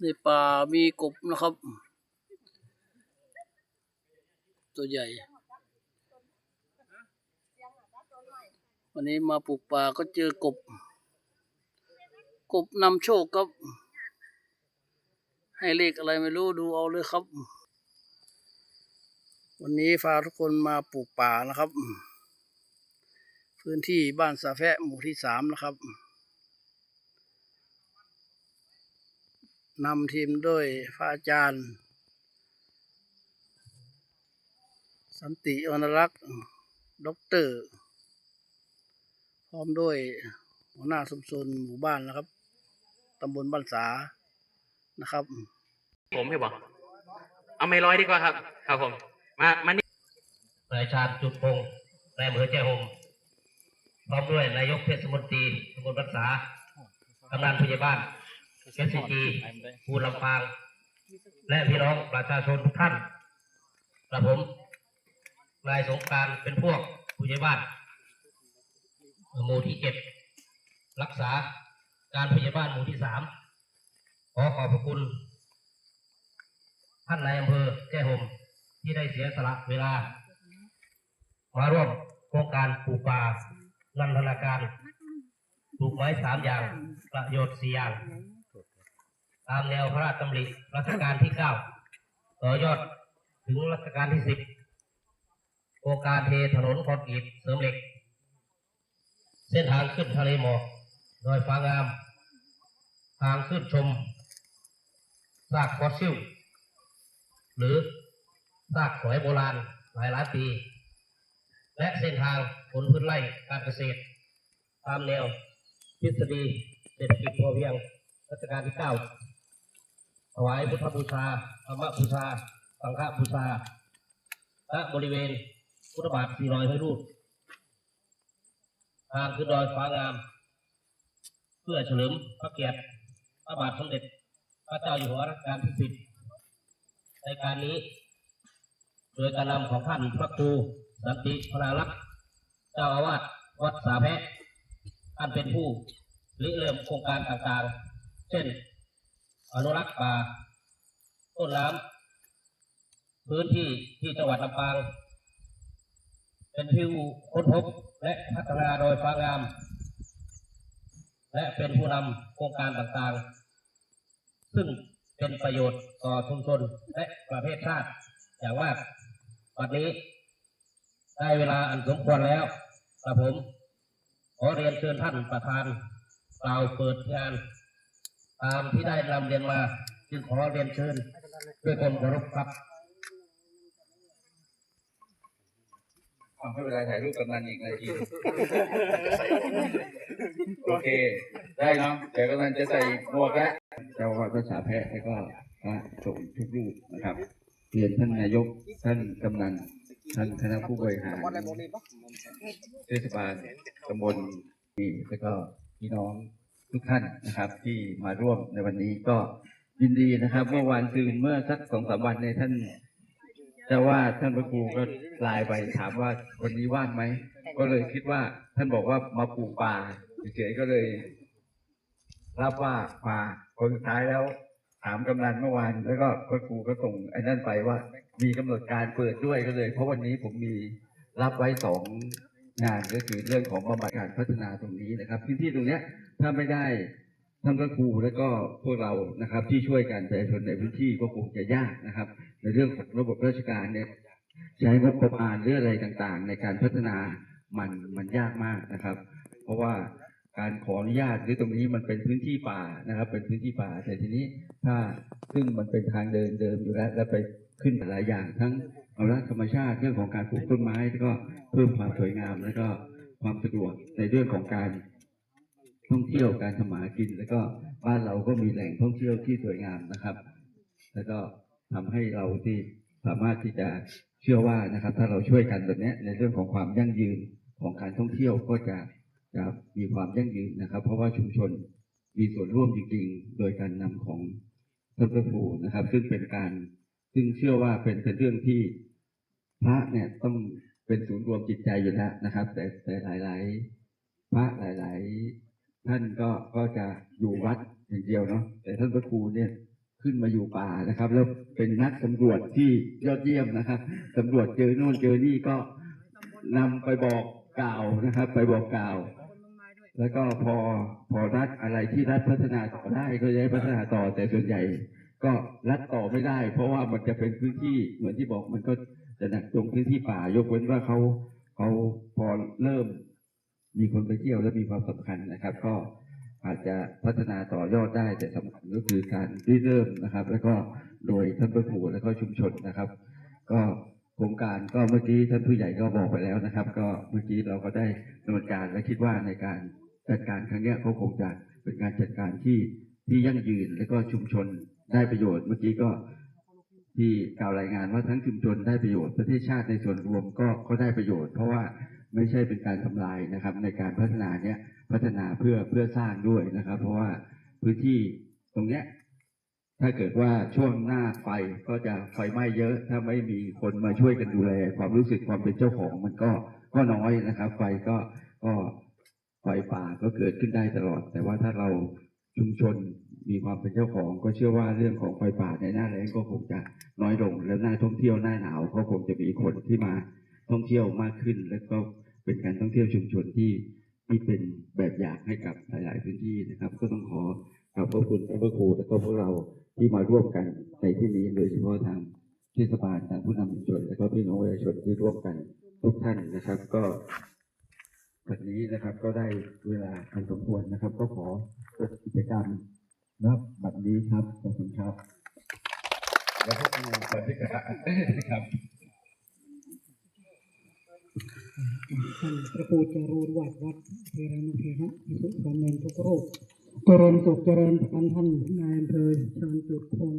ในป่ามีกบนะครับ ตัวใหญ่ วันนี้มาปลูกป่าก็เจอกบ กบนำโชคครับ ให้เลขอะไรไม่รู้ดูเอาเลยครับ วันนี้พาทุกคนมาปลูกป่านะครับ พื้นที่บ้านสาแฟะหมู่ที่สามนะครับนำทีมด้วยพระอาจารย์ สันติอนรักษ์ด็อกเตอร์ พร้อมด้วยหัวหน้าสมชนหมู่บ้านนะครับตำบลบ้านสานะครับ ผมให้บอกเอาไม่ร้อยดีกว่าครับ ครับผม มามานี่นายชาญจุดพงศ์นายอำเภอแจ้ห่ม พร้อมด้วยนายกเทศมนตรีตำบลรักษากำนันผู้ใหญ่บ้านเอสซีจีภูลำปาง และพี่น้องประชาชนทุกท่านกระผมนายสงการเป็นพวกผู้ใหญ่บ้านหมู่ที่เจ็ดรักษาการผู้ใหญ่บ้านหมู่ที่สามขอขอบพระคุณ ท่านนายอำเภอแจ้ห่มที่ได้เสียสละเวลา มาร่วมโครงการปลูกป่า นันทนาการปลูกไม้สามอย่าง ประโยชน์สี่อย่าง ตามแนวพระราชดำริรัชกาลที่เก้าต่อยอดถึงรัชกาลที่สิบโครงการเทถนนคอนกรีตเสริมเหล็ก เส้นทางขึ้นทะเลหมอกดอยฟ้างาม ทางขึ้นชมซากฟอสซิล หรือซากหอยโบราณหลายหลายปี และเส้นทางผลพืชไร่การเกษตร ตามแนวทฤษฎีเศรษฐกิจพอเพียงรัชกาลที่เก้าถวายพุทธบูชาธรรมบูชา สังฆบูชาและบริเวณพุทธบาทสี่รอยห้อยรูปทางขึ้นดอยฟ้างาม เพื่อเฉลิมพระเกียรติพระบาทสมเด็จ พระเจ้าอยู่หัวรัชกาลที่สิบในการนี้ โดยการนำของท่านพระครู สันติพรารักษ์เจ้าอาวาสวัดสาแพะท่านเป็นผู้ริเริ่มโครงการต่างๆ เช่น อนุรักษ์ป่า ต้นน้ำพื้นที่ที่จังหวัดลำปาง เป็นผู้ค้นพบและพัฒนาโดยฟ้างาม และเป็นผู้นำโครงการต่างๆ ซึ่งเป็นประโยชน์ต่อชุมชนและประเทศชาติอย่างมากวันนี้ ได้เวลาอันสมควรแล้วกระผม ขอเรียนเชิญท่านประธานกล่าวเปิดงาน ตามที่ได้นำเรียนมาจึงขอเรียนเชิญด้วยความเคารพครับเอาให้เวลาถ่ายรูปกำนันอีกนาทีโอเค ได้เนาะเดี๋ยวกำนันจะใส่หมวกแล้วเจ้าว่าภาษาแพะแล้วก็พระสงฆ์ทุกรูปนะครับเรียนท่านนายกท่านกำนัน ท่านคณะผู้บริหารเทศบาลตำบลนี่แล้วก็พี่น้องทุกท่านนะครับ ที่มาร่วมในวันนี้ก็ยินดีนะครับ เมื่อวานซืนเมื่อสักสองสามวันในท่านแต่ว่าท่านพระครูก็ไลน์ไปถามว่าวันนี้ว่างไหม ก็เลยคิดว่าท่านบอกว่ามาปลูกป่าเฉยๆก็เลย รับว่ามาคนสุดท้ายแล้ว ถามกำนันเมื่อวาน แล้วก็พระครูก็ส่งไอ้นั่นไปว่า มีกำหนดการเปิดด้วยก็เลย เพราะวันนี้ผมมีรับไว้สองงานก็คือเรื่องของบำบัดการพัฒนาตรงนี้นะครับพื้นที่ตรงเนี้ยถ้าไม่ได้ท่านพระครูแล้วก็พวกเรานะครับ ที่ช่วยกันประชาชนในพื้นที่ก็คงจะยากนะครับ ในเรื่องของระบบราชการเนี่ยใช้งบประมาณหรืออะไรต่างๆ ในการพัฒนามันมันยากมากนะครับ เพราะว่า การขออนุญาตหรือตรงนี้มันเป็นพื้นที่ป่านะครับ เป็นพื้นที่ป่า แต่ทีนี้ถ้าซึ่งมันเป็นทางเดินเดิมอยู่แล้ว แล้วไปขึ้นหลายอย่าง ทั้งอนุรักษ์ธรรมชาติเรื่องของการปลูกต้นไม้แล้วก็เพิ่มความสวยงามแล้วก็ความสะดวกในเรื่องของการท่องเที่ยวการทำหมากิน แล้วก็บ้านเราก็มีแหล่งท่องเที่ยวที่สวยงามนะครับ แล้วก็ทำให้เราที่สามารถที่จะเชื่อว่านะครับ ถ้าเราช่วยกันแบบนี้ในเรื่องของความยั่งยืนของการท่องเที่ยวก็จะ จะมีความยั่งยืนนะครับ เพราะว่าชุมชนมีส่วนร่วมจริงๆ โดยการนำของท่านพระครูนะครับ ซึ่งเป็นการซึ่งเชื่อว่าเป็นเป็นเรื่องที่พระเนี่ยต้องเป็นศูนย์รวมจิตใจอยู่แล้วนะครับ แต่แต่หลาย ๆ พระหลาย ๆ ท่านก็ก็จะอยู่วัดอย่างเดียวเนาะแต่ท่านพระครูเนี่ยขึ้นมาอยู่ป่านะครับ แล้วเป็นนักสำรวจที่ยอดเยี่ยมนะครับสำรวจเจอโน่นเจอนี่ก็นำไปบอกกล่าวนะครับ ไปบอกกล่าว แล้วก็พอพอรัฐอะไรที่รัฐพัฒนาต่อได้ก็จะให้พัฒนาต่อแต่ส่วนใหญ่ ก็รัฐต่อไม่ได้ เพราะว่ามันจะเป็นพื้นที่เหมือนที่บอกมันก็จะหนักตรงพื้นที่ป่ายกเว้นว่าเขาเขาพอเริ่ม มีคนไปเที่ยวและมีความสำคัญนะครับ ก็อาจจะพัฒนาต่อยอดได้แต่สำคัญก็คือการริเริ่มนะครับ แล้วก็โดยท่านประผูแล้วก็ชุมชนนะครับ ก็โครงการก็เมื่อกี้ท่านผู้ใหญ่ก็บอกไปแล้วนะครับ ก็เมื่อกี้เราก็ได้ดำเนินการและคิดว่าในการ จัดการครั้งเนี้ยก็คงจะเป็นการจัดการที่ที่ยั่งยืนและก็ชุมชนได้ประโยชน์เมื่อกี้ก็ที่กล่าวรายงานว่าทั้งชุมชนได้ประโยชน์ประเทศชาติในส่วนรวมก็ก็ได้ประโยชน์ เพราะว่าไม่ใช่เป็นการทำลายนะครับ ในการพัฒนาเนี้ยพัฒนาเพื่อเพื่อสร้างด้วยนะครับ เพราะว่าพื้นที่ตรงเนี้ยถ้าเกิดว่าช่วงหน้าไฟก็จะไฟไหม้เยอะ ถ้าไม่มีคนมาช่วยกันดูแล ความรู้สึกความเป็นเจ้าของมันก็ก็น้อยนะครับ ไฟก็ก็ ไฟป่าก็เกิดขึ้นได้ตลอด แต่ว่าถ้าเราชุมชนมีความเป็นเจ้าของ ก็เชื่อว่าเรื่องของไฟป่าในหน้าแล้งก็คงจะน้อยลง แล้วหน้าท่องเที่ยวหน้าหนาวก็คงจะมีคนที่มาท่องเที่ยวมากขึ้น แล้วก็เป็นการท่องเที่ยวชุมชนที่ที่เป็นแบบอย่างให้กับหลาย ๆ พื้นที่นะครับ ก็ต้องขอขอบพระคุณท่านพระครูและก็พวกเราที่มาร่วมกันในที่นี้โดยเฉพาะทางเทศบาลทางผู้นำชุมชนและก็พี่น้องประชาชนที่ร่วมกันทุกท่านนะครับ ก็ วันนี้นะครับก็ได้เวลาอันสมควรนะครับ ก็ขอเปิดกิจกรรมนับบัดนี้ครับขอบคุณครับ แล้วพวกเราปฏิกาครับท่านพระครูจารูนวัดวัดเทรานุเทระพิสุสามเณรทุกรูปเจริญสุขเจริญพันท่านนายอำเภอชาญจุดคง